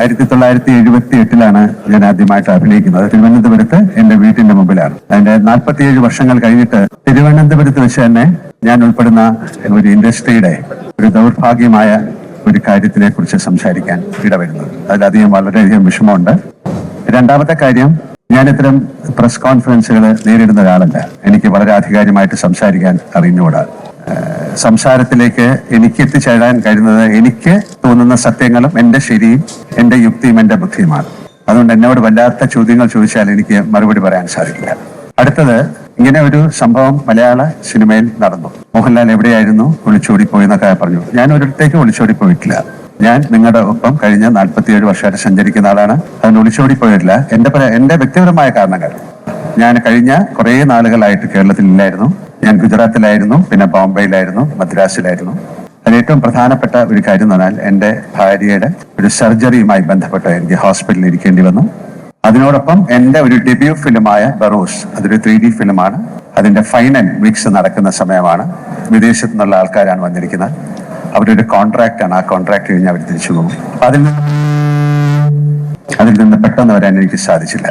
ആയിരത്തി തൊള്ളായിരത്തി എഴുപത്തി എട്ടിലാണ് ഞാൻ ആദ്യമായിട്ട് അഭിനയിക്കുന്നത്. തിരുവനന്തപുരത്ത് എന്റെ വീട്ടിന്റെ മുമ്പിലാണ്. അതിന്റെ നാൽപ്പത്തിയേഴ് വർഷങ്ങൾ കഴിഞ്ഞിട്ട് തിരുവനന്തപുരത്ത് വെച്ച് തന്നെ ഞാൻ ഉൾപ്പെടുന്ന ഒരു ഇൻഡസ്ട്രിയുടെ ഒരു ദൗർഭാഗ്യമായ ഒരു കാര്യത്തിനെ കുറിച്ച് സംസാരിക്കാൻ ഇടവരുന്നത് അതിലധികം വളരെയധികം വിഷമമുണ്ട്. രണ്ടാമത്തെ കാര്യം ഞാൻ ഇത്തരം പ്രസ് കോൺഫറൻസുകൾ നേരിടുന്ന ഒരാളല്ല. എനിക്ക് വളരെ ആധികാരികമായിട്ട് സംസാരിക്കാൻ അറിഞ്ഞുകൂടാ. സംസാരത്തിലേക്ക് എനിക്ക് എത്തിച്ചേരാൻ കഴിയുന്നത് എനിക്ക് തോന്നുന്ന സത്യങ്ങളും എന്റെ ശരിയും എന്റെ യുക്തിയും എന്റെ ബുദ്ധിയുമാണ്. അതുകൊണ്ട് എന്നോട് വല്ലാത്ത ചോദ്യങ്ങൾ ചോദിച്ചാൽ എനിക്ക് മറുപടി പറയാൻ സാധിക്കില്ല. അടുത്തത് ഇങ്ങനെ ഒരു സംഭവം മലയാള സിനിമയിൽ നടന്നു. മോഹൻലാൽ എവിടെയായിരുന്നു? ഒളിച്ചോടിപ്പോയി എന്നൊക്കെ പറഞ്ഞു. ഞാൻ ഒരിടത്തേക്ക് ഒളിച്ചോടി പോയിട്ടില്ല ഞാൻ നിങ്ങളുടെ ഒപ്പം കഴിഞ്ഞ നാൽപ്പത്തിയേഴ് വർഷമായിട്ട് സഞ്ചരിക്കുന്ന ആളാണ്. അതിന് ഒളിച്ചോടി പോയിട്ടില്ല എന്റെ എന്റെ വ്യക്തിപരമായ കാരണങ്ങൾ. ഞാൻ കഴിഞ്ഞ കുറേ നാളുകളായിട്ട് കേരളത്തിൽ ഇല്ലായിരുന്നു. ഞാൻ ഗുജറാത്തിലായിരുന്നു പിന്നെ ബോംബെയിലായിരുന്നു മദ്രാസിലായിരുന്നു. അതിൽ ഏറ്റവും പ്രധാനപ്പെട്ട ഒരു കാര്യം എന്ന് പറഞ്ഞാൽ എന്റെ ഭാര്യയുടെ ഒരു സർജറിയുമായി ബന്ധപ്പെട്ട് എനിക്ക് ഹോസ്പിറ്റലിൽ ഇരിക്കേണ്ടി വന്നു. അതിനോടൊപ്പം എന്റെ ഒരു ഡെബ്യൂ ഫിലിമായ ബറോസ് അതൊരു ത്രീ ഡി ഫിലിമാണ് അതിന്റെ ഫൈനൽ വീക്സ് നടക്കുന്ന സമയമാണ്. വിദേശത്തു നിന്നുള്ള ആൾക്കാരാണ് വന്നിരിക്കുന്നത്. അവരൊരു കോൺട്രാക്റ്റാണ് ആ കോൺട്രാക്ട് കഴിഞ്ഞ് അവർ തിരിച്ചു പോകും. അതിൽ അതിൽ നിന്ന് പെട്ടെന്ന് വരാൻ എനിക്ക് സാധിച്ചില്ല.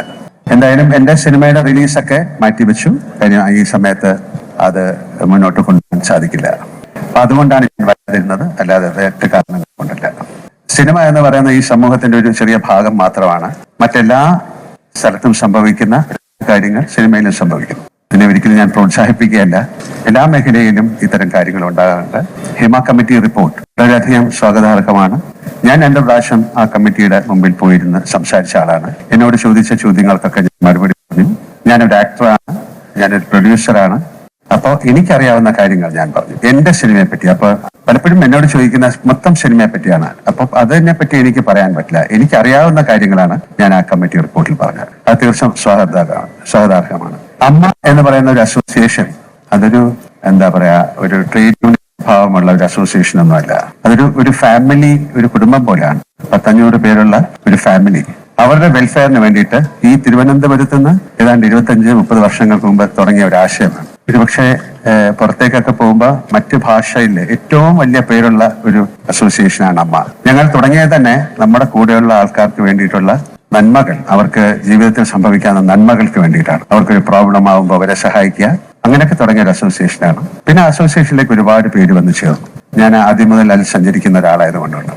എന്തായാലും എന്റെ സിനിമയുടെ റിലീസൊക്കെ മാറ്റിവെച്ചു. കഴിഞ്ഞ ഈ സമയത്ത് അത് മുന്നോട്ട് കൊണ്ടുപോകാൻ സാധിക്കില്ല. അതുകൊണ്ടാണ് ഞാൻ വരാതിരുന്നത്. അല്ലാതെ വേറെ കാരണങ്ങൾ കൊണ്ടല്ല. സിനിമ എന്ന് പറയുന്ന ഈ സമൂഹത്തിന്റെ ഒരു ചെറിയ ഭാഗം മാത്രമാണ്. മറ്റെല്ലാ സ്ഥലത്തും സംഭവിക്കുന്ന കാര്യങ്ങൾ സിനിമയിലും സംഭവിക്കുന്നു. പിന്നെ ഒരിക്കലും ഞാൻ പ്രോത്സാഹിപ്പിക്കുകയല്ല. എല്ലാ മേഖലയിലും ഇത്തരം കാര്യങ്ങൾ ഉണ്ടാകാറുണ്ട്. ഹിമ കമ്മിറ്റി റിപ്പോർട്ട് വളരെയധികം സ്വാഗതാർഹമാണ്. ഞാൻ രണ്ടു പ്രാവശ്യം ആ കമ്മിറ്റിയുടെ മുമ്പിൽ പോയിരുന്ന് സംസാരിച്ച ആളാണ്. എന്നോട് ചോദിച്ച ചോദ്യങ്ങൾക്കൊക്കെ ഞാൻ മറുപടി പറഞ്ഞു. ഞാനൊരു ആക്ടറാണ് ഞാനൊരു പ്രൊഡ്യൂസറാണ് അപ്പോൾ എനിക്കറിയാവുന്ന കാര്യങ്ങൾ ഞാൻ പറഞ്ഞു. എന്റെ സിനിമയെ പറ്റി അപ്പൊ പലപ്പോഴും എന്നോട് ചോദിക്കുന്ന മൊത്തം സിനിമയെ പറ്റിയാണ് അപ്പൊ അതിനെ പറ്റി എനിക്ക് പറയാൻ പറ്റില്ല. എനിക്ക് അറിയാവുന്ന കാര്യങ്ങളാണ് ഞാൻ ആ കമ്മിറ്റി റിപ്പോർട്ടിൽ പറഞ്ഞത്. അത് തീർച്ചയായും സ്വാഗതാർഹമാണ് സ്വാഗതാർഹമാണ്. അമ്മ എന്ന് പറയുന്ന ഒരു അസോസിയേഷൻ അതൊരു എന്താ പറയാ ഒരു ട്രേഡ് യൂണിയൻ ഭാവമുള്ള ഒരു അസോസിയേഷൻ ഒന്നുമല്ല. അതൊരു ഒരു ഫാമിലി ഒരു കുടുംബം പോലെയാണ്. പത്തഞ്ഞൂറ് പേരുള്ള ഒരു ഫാമിലി. അവരുടെ വെൽഫെയറിന് വേണ്ടിയിട്ട് ഈ തിരുവനന്തപുരത്ത് നിന്ന് ഏതാണ്ട് ഇരുപത്തഞ്ച് മുപ്പത് വർഷങ്ങൾക്ക് മുമ്പ് തുടങ്ങിയ ഒരു ആശയമാണ് ഒരുപക്ഷെ പുറത്തേക്കൊക്കെ പോകുമ്പോൾ മറ്റ് ഭാഷയിൽ ഏറ്റവും വലിയ പേരുള്ള ഒരു അസോസിയേഷനാണ് അമ്മ. ഞങ്ങൾ തുടങ്ങിയത് തന്നെ നമ്മുടെ കൂടെയുള്ള ആൾക്കാർക്ക് വേണ്ടിയിട്ടുള്ള നന്മകൾ. അവർക്ക് ജീവിതത്തിൽ സംഭവിക്കാവുന്ന നന്മകൾക്ക് വേണ്ടിയിട്ടാണ്. അവർക്കൊരു പ്രോബ്ലം ആവുമ്പോൾ അവരെ സഹായിക്കുക. അങ്ങനെയൊക്കെ തുടങ്ങിയ ഒരു അസോസിയേഷനാണ്. പിന്നെ അസോസിയേഷനിലേക്ക് ഒരുപാട് പേര് വന്നു ചേർന്നു. ഞാൻ ആദ്യം മുതൽ അതിൽ സഞ്ചരിക്കുന്ന ഒരാളായതുകൊണ്ടാണ്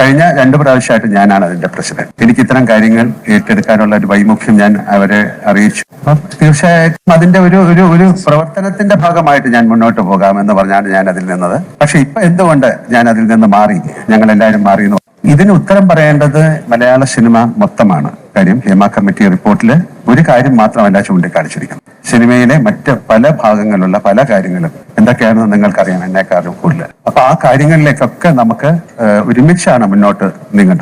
കഴിഞ്ഞ രണ്ട് പ്രാവശ്യമായിട്ട് ഞാനാണ് അതിന്റെ പ്രസിഡന്റ്. എനിക്ക് ഇത്തരം കാര്യങ്ങൾ ഏറ്റെടുക്കാനുള്ള ഒരു വൈമുഖ്യം ഞാൻ അവരെ അറിയിച്ചു. അപ്പം തീർച്ചയായിട്ടും അതിന്റെ ഒരു ഒരു ഒരു പ്രവർത്തനത്തിന്റെ ഭാഗമായിട്ട് ഞാൻ മുന്നോട്ട് പോകാമെന്ന് പറഞ്ഞാണ് ഞാൻ അതിൽ നിന്നത്. പക്ഷെ ഇപ്പൊ എന്തുകൊണ്ട് ഞാൻ അതിൽ നിന്ന് മാറി? ഞങ്ങൾ എല്ലാവരും മാറി എന്ന് ഇതിന് ഉത്തരം പറയേണ്ടത് മലയാള സിനിമ മൊത്തമാണ്. കാര്യം ഹേമ കമ്മിറ്റി റിപ്പോർട്ടിൽ ഒരു കാര്യം മാത്രമല്ല ചൂണ്ടിക്കാണിച്ചിരിക്കുന്നത്. സിനിമയിലെ മറ്റ് പല ഭാഗങ്ങളിലുള്ള പല കാര്യങ്ങളും എന്തൊക്കെയാണെന്ന് നിങ്ങൾക്കറിയാം. എന്നെക്കാളും കൂടുതൽ. അപ്പൊ ആ കാര്യങ്ങളിലേക്കൊക്കെ നമുക്ക് ഒരുമിച്ചാണ് മുന്നോട്ട് നീങ്ങേണ്ടത്.